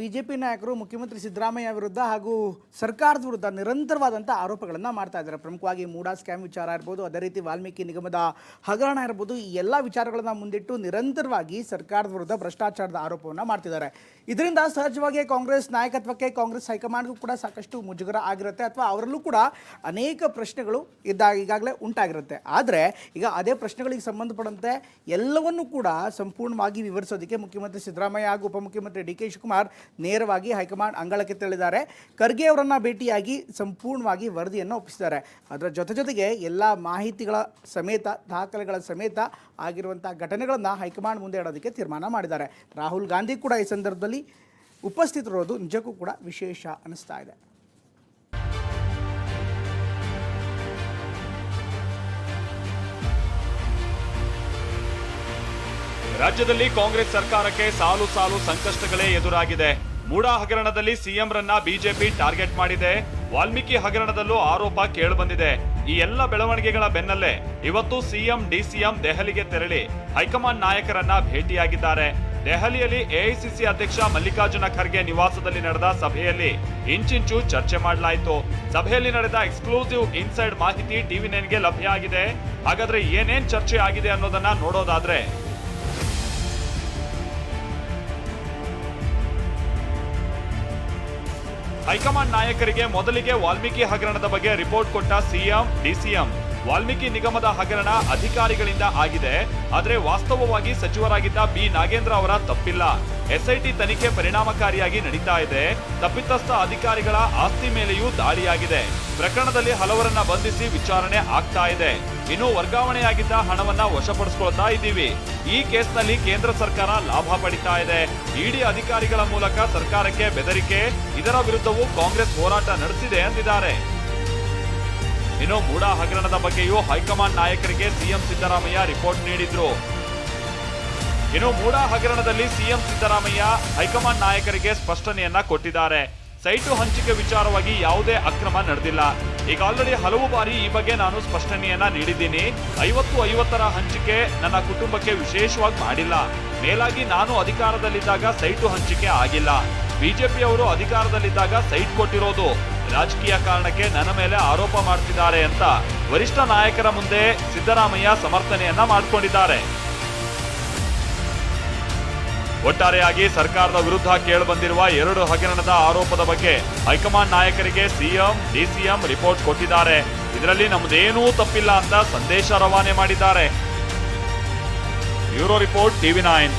BJP ನಾಯಕರು, ಮುಖ್ಯಮಂತ್ರಿ ಸಿದ್ದರಾಮಯ್ಯ ವಿರುದ್ಧ ಹಾಗೂ ಸರ್ಕಾರದ ವಿರುದ್ಧ ನಿರಂತರವಾದಂಥ ಆರೋಪಗಳನ್ನು ಮಾಡ್ತಾ ಇದ್ದಾರೆ. ಪ್ರಮುಖವಾಗಿ ಮೂಡಾ ಸ್ಕ್ಯಾಮ್ ವಿಚಾರ ಇರ್ಬೋದು, ಅದೇ ರೀತಿ ವಾಲ್ಮೀಕಿ ನಿಗಮದ ಹಗರಣ ಇರ್ಬೋದು, ಈ ಎಲ್ಲ ವಿಚಾರಗಳನ್ನು ಮುಂದಿಟ್ಟು ನಿರಂತರವಾಗಿ ಸರ್ಕಾರದ ವಿರುದ್ಧ ಭ್ರಷ್ಟಾಚಾರದ ಆರೋಪವನ್ನು ಮಾಡ್ತಿದ್ದಾರೆ. ಇದರಿಂದ ಸಹಜವಾಗಿ ಕಾಂಗ್ರೆಸ್ ನಾಯಕತ್ವಕ್ಕೆ ಕಾಂಗ್ರೆಸ್ ಹೈಕಮಾಂಡ್ಗೂ ಕೂಡ ಸಾಕಷ್ಟು ಮುಜುಗರ ಆಗಿರುತ್ತೆ ಅಥವಾ ಅವರಲ್ಲೂ ಕೂಡ ಅನೇಕ ಪ್ರಶ್ನೆಗಳು ಇದ್ದಾಗ ಈಗಾಗಲೇ ಉಂಟಾಗಿರುತ್ತೆ. ಆದರೆ ಈಗ ಅದೇ ಪ್ರಶ್ನೆಗಳಿಗೆ ಸಂಬಂಧಪಟ್ಟಂತೆ ಎಲ್ಲವನ್ನೂ ಕೂಡ ಸಂಪೂರ್ಣವಾಗಿ ವಿವರಿಸೋದಕ್ಕೆ ಮುಖ್ಯಮಂತ್ರಿ ಸಿದ್ದರಾಮಯ್ಯ ಹಾಗೂ ಉಪಮುಖ್ಯಮಂತ್ರಿ ಡಿ ಕೆ ಶಿವಕುಮಾರ್ ನೇರವಾಗಿ ಹೈಕಮಾಂಡ್ ಅಂಗಳಕ್ಕೆ ತೆರಳಿದ್ದಾರೆ. ಖರ್ಗೆ ಅವರನ್ನು ಭೇಟಿಯಾಗಿ ಸಂಪೂರ್ಣವಾಗಿ ವರದಿಯನ್ನು ಒಪ್ಪಿಸಿದ್ದಾರೆ. ಅದರ ಜೊತೆ ಜೊತೆಗೆ ಎಲ್ಲ ಮಾಹಿತಿಗಳ ಸಮೇತ, ದಾಖಲೆಗಳ ಸಮೇತ ಆಗಿರುವಂಥ ಘಟನೆಗಳನ್ನು ಹೈಕಮಾಂಡ್ ಮುಂದೆ ಇಡೋದಕ್ಕೆ ತೀರ್ಮಾನ ಮಾಡಿದ್ದಾರೆ. ರಾಹುಲ್ ಗಾಂಧಿ ಕೂಡ ಈ ಸಂದರ್ಭದಲ್ಲಿ ಉಪಸ್ಥಿತರಿರೋದು ನಿಜಕ್ಕೂ ಕೂಡ ವಿಶೇಷ ಅನ್ನಿಸ್ತಾ ಇದೆ. ರಾಜ್ಯದಲ್ಲಿ ಕಾಂಗ್ರೆಸ್ ಸರ್ಕಾರಕ್ಕೆ ಸಾಲು ಸಾಲು ಸಂಕಷ್ಟಗಳೇ ಎದುರಾಗಿದೆ. ಮೂಡಾ ಹಗರಣದಲ್ಲಿ ಸಿಎಂ ರನ್ನ ಬಿಜೆಪಿ ಟಾರ್ಗೆಟ್ ಮಾಡಿದೆ. ವಾಲ್ಮೀಕಿ ಹಗರಣದಲ್ಲೂ ಆರೋಪ ಕೇಳಿಬಂದಿದೆ. ಈ ಎಲ್ಲ ಬೆಳವಣಿಗೆಗಳ ಬೆನ್ನಲ್ಲೇ ಇವತ್ತು ಸಿಎಂ, ಡಿಸಿಎಂ ದೆಹಲಿಗೆ ತೆರಳಿ ಹೈಕಮಾಂಡ್ ನಾಯಕರನ್ನ ಭೇಟಿಯಾಗಿದ್ದಾರೆ. ದೆಹಲಿಯಲ್ಲಿ ಎಐಸಿಸಿ ಅಧ್ಯಕ್ಷ ಮಲ್ಲಿಕಾರ್ಜುನ ಖರ್ಗೆ ನಿವಾಸದಲ್ಲಿ ನಡೆದ ಸಭೆಯಲ್ಲಿ ಇಂಚಿಂಚು ಚರ್ಚೆ ಮಾಡಲಾಯಿತು. ಸಭೆಯಲ್ಲಿ ನಡೆದ ಎಕ್ಸ್ಕ್ಲೂಸಿವ್ ಇನ್ಸೈಡ್ ಮಾಹಿತಿ ಟಿವಿ ನೈನ್ಗೆ ಲಭ್ಯ ಆಗಿದೆ. ಹಾಗಾದ್ರೆ ಏನೇನ್ ಚರ್ಚೆ ಆಗಿದೆ ಅನ್ನೋದನ್ನ ನೋಡೋದಾದ್ರೆ ಹೈಕಮಾಂಡ್ ನಾಯಕರಿಗೆ ಮೊದಲಿಗೆ ವಾಲ್ಮೀಕಿ ಹಗರಣದ ಬಗ್ಗೆ ರಿಪೋರ್ಟ್ ಕೊಟ್ಟ ಸಿಎಂ ಡಿಸಿಎಂ. ವಾಲ್ಮೀಕಿ ನಿಗಮದ ಹಗರಣ ಅಧಿಕಾರಿಗಳಿಂದ ಆಗಿದೆ. ಆದರೆ ವಾಸ್ತವವಾಗಿ ಸಚಿವರಾಗಿದ್ದ ಬಿ. ನಾಗೇಂದ್ರ ಅವರ ತಪ್ಪಿಲ್ಲ. ಎಸ್ಐಟಿ ತನಿಖೆ ಪರಿಣಾಮಕಾರಿಯಾಗಿ ನಡೀತಾ ಇದೆ. ತಪ್ಪಿತಸ್ಥ ಅಧಿಕಾರಿಗಳ ಆಸ್ತಿ ಮೇಲೆಯೂ ದಾಳಿಯಾಗಿದೆ. ಪ್ರಕರಣದಲ್ಲಿ ಹಲವರನ್ನ ಬಂಧಿಸಿ ವಿಚಾರಣೆ ಆಗ್ತಾ ಇದೆ. ಇನ್ನು ವರ್ಗಾವಣೆಯಾಗಿದ್ದ ಹಣವನ್ನ ವಶಪಡಿಸಿಕೊಳ್ತಾ ಇದ್ದೀವಿ. ಈ ಕೇಸ್ನಲ್ಲಿ ಕೇಂದ್ರ ಸರ್ಕಾರ ಲಾಭ ಪಡಿತಾ ಇದೆ. ಇಡಿ ಅಧಿಕಾರಿಗಳ ಮೂಲಕ ಸರ್ಕಾರಕ್ಕೆ ಬೆದರಿಕೆ, ಇದರ ವಿರುದ್ಧವೂ ಕಾಂಗ್ರೆಸ್ ಹೋರಾಟ ನಡೆಸಿದೆ ಎಂದಿದ್ದಾರೆ. ಇನ್ನು ಮೂಡಾ ಹಗರಣದ ಬಗ್ಗೆಯೂ ಹೈಕಮಾಂಡ್ ನಾಯಕರಿಗೆ ಸಿಎಂ ಸಿದ್ದರಾಮಯ್ಯ ರಿಪೋರ್ಟ್ ನೀಡಿದ್ರು. ಇನ್ನು ಮೂಡಾ ಹಗರಣದಲ್ಲಿ ಸಿಎಂ ಸಿದ್ದರಾಮಯ್ಯ ಹೈಕಮಾಂಡ್ ನಾಯಕರಿಗೆ ಸ್ಪಷ್ಟನೆಯನ್ನ ಕೊಟ್ಟಿದ್ದಾರೆ. ಸೈಟು ಹಂಚಿಕೆ ವಿಚಾರವಾಗಿ ಯಾವುದೇ ಅಕ್ರಮ ನಡೆದಿಲ್ಲ. ಈಗ ಆಲ್ರೆಡಿ ಹಲವು ಬಾರಿ ಈ ಬಗ್ಗೆ ನಾನು ಸ್ಪಷ್ಟನೆಯನ್ನ ನೀಡಿದ್ದೀನಿ. ಐವತ್ತು ಐವತ್ತರ ಹಂಚಿಕೆ ನನ್ನ ಕುಟುಂಬಕ್ಕೆ ವಿಶೇಷವಾಗಿ ಮಾಡಿಲ್ಲ. ಮೇಲಾಗಿ ನಾನು ಅಧಿಕಾರದಲ್ಲಿದ್ದಾಗ ಸೈಟು ಹಂಚಿಕೆ ಆಗಿಲ್ಲ. ಬಿಜೆಪಿಯವರು ಅಧಿಕಾರದಲ್ಲಿದ್ದಾಗ ಸೈಟ್ ಕೊಟ್ಟಿರೋದು. ರಾಜಕೀಯ ಕಾರಣಕ್ಕೆ ನನ್ನ ಮೇಲೆ ಆರೋಪ ಮಾಡ್ತಿದ್ದಾರೆ ಅಂತ ವರಿಷ್ಠ ನಾಯಕರ ಮುಂದೆ ಸಿದ್ದರಾಮಯ್ಯ ಸಮರ್ಥನೆಯನ್ನ ಮಾಡಿಕೊಂಡಿದ್ದಾರೆ. ಒಟ್ಟಾರೆಯಾಗಿ ಸರ್ಕಾರದ ವಿರುದ್ಧ ಕೇಳಿಬಂದಿರುವ ಎರಡು ಹಗರಣದ ಆರೋಪದ ಬಗ್ಗೆ ಹೈಕಮಾಂಡ್ ನಾಯಕರಿಗೆ ಸಿಎಂ, ಡಿಸಿಎಂ ರಿಪೋರ್ಟ್ ಕೊಟ್ಟಿದ್ದಾರೆ. ಇದರಲ್ಲಿ ನಮ್ಮದೇನೂ ತಪ್ಪಿಲ್ಲ ಅಂತ ಸಂದೇಶ ರವಾನೆ ಮಾಡಿದ್ದಾರೆ. Bureau report TV nine.